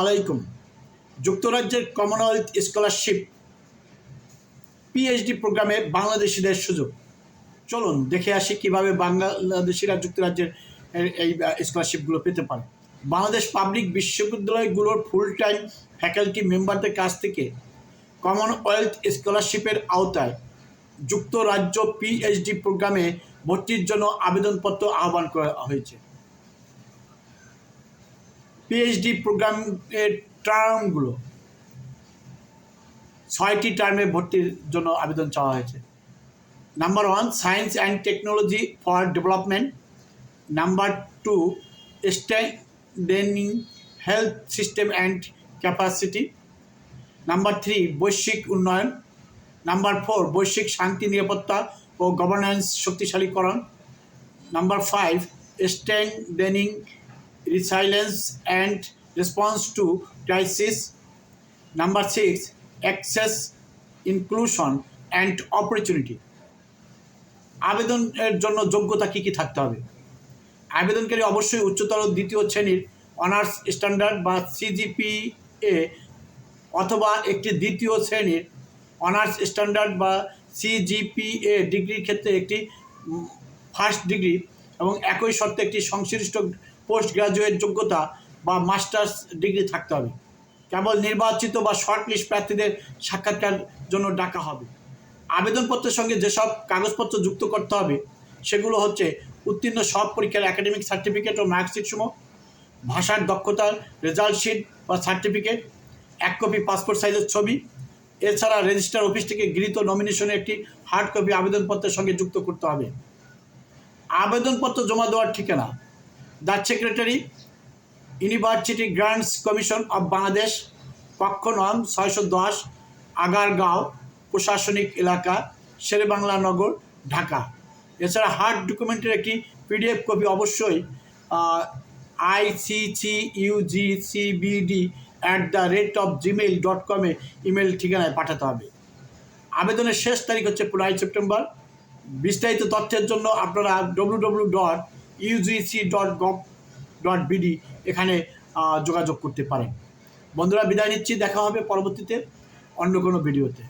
আলাইকুম। যুক্তরাজ্যের Commonwealth scholarship PhD প্রোগ্রামে বাংলাদেশিদের সুযোগ। চলুন দেখে আসি কীভাবে বাংলাদেশিরা যুক্তরাজ্যের এই স্কলারশিপগুলো পেতে পারে। বাংলাদেশ পাবলিক বিশ্ববিদ্যালয়গুলোর ফুল টাইম ফ্যাকাল্টি মেম্বারদের কাছ থেকে কমনওয়েলথ স্কলারশিপের আওতায় যুক্তরাজ্য পিএইচডি প্রোগ্রামে ভর্তির জন্য আবেদনপত্র আহ্বান করা হয়েছে। পিএইচডি প্রোগ্রামের টার্মগুলো ছয়টি টার্মে ভর্তির জন্য আবেদন চাওয়া হয়েছে। Number one science and technology for development number two standing health system and capacity number three বৈশ্বিক উন্নয়ন. নাম্বার ফোর বৈশ্বিক শান্তি, নিরাপত্তা ও governance শক্তিশালীকরণ. Number five standing resilience and response to crisis. Number six, access, inclusion and opportunity. আবেদনের জন্য যোগ্যতা কী কী থাকতে হবে আবেদনকারী অবশ্যই উচ্চতর দ্বিতীয় শ্রেণির অনার্স স্ট্যান্ডার্ড বা সিজিপিএ অথবা একটি দ্বিতীয় শ্রেণির অনার্স স্ট্যান্ডার্ড বা সিজিপিএ ডিগ্রির ক্ষেত্রে একটি ফার্স্ট ডিগ্রি এবং একই শর্তে একটি সংশ্লিষ্ট পোস্ট গ্রাজুয়েট যোগ্যতা বা মাস্টার্স ডিগ্রি থাকতে হবে। কেবল নির্বাচিত বা শর্ট লিস্ট প্রার্থীদের সাক্ষাৎকার জন্য ডাকা হবে। আবেদনপত্রের সঙ্গে যেসব কাগজপত্র যুক্ত করতে হবে, সেগুলো হচ্ছে উত্তীর্ণ সব পরীক্ষার একাডেমিক সার্টিফিকেট ও মার্কশিট সমূহ, ভাষার দক্ষতার রেজাল্ট শিট বা সার্টিফিকেট এক কপি পাসপোর্ট সাইজের ছবি, এছাড়া রেজিস্টার অফিস থেকে গৃহীত নমিনেশনে একটি হার্ড কপি আবেদনপত্রের সঙ্গে যুক্ত করতে হবে। আবেদনপত্র জমা দেওয়ার ঠিকানা the secretary university grants commission of Bangladesh কক্ষ নং ছয়শো দশ আগারগাঁও প্রশাসনিক এলাকা শেরেবাংলা নগর ঢাকা এছাড়া হার্ড ডকুমেন্টের একটি পিডিএফ কপি অবশ্যই ICC UGCBD at the rate of Gmail dot কমে ইমেল ঠিকানায় পাঠাতে হবে। আবেদনের শেষ তারিখ হচ্ছে পনেরোই সেপ্টেম্বর। বিস্তারিত তথ্যের জন্য আপনারা W W dot UGC dot gov dot BD এখানে যোগাযোগ করতে পারেন। বন্ধুরা, বিদায় নিচ্ছি। দেখা হবে পরবর্তীতে অন্য কোনো ভিডিওতে।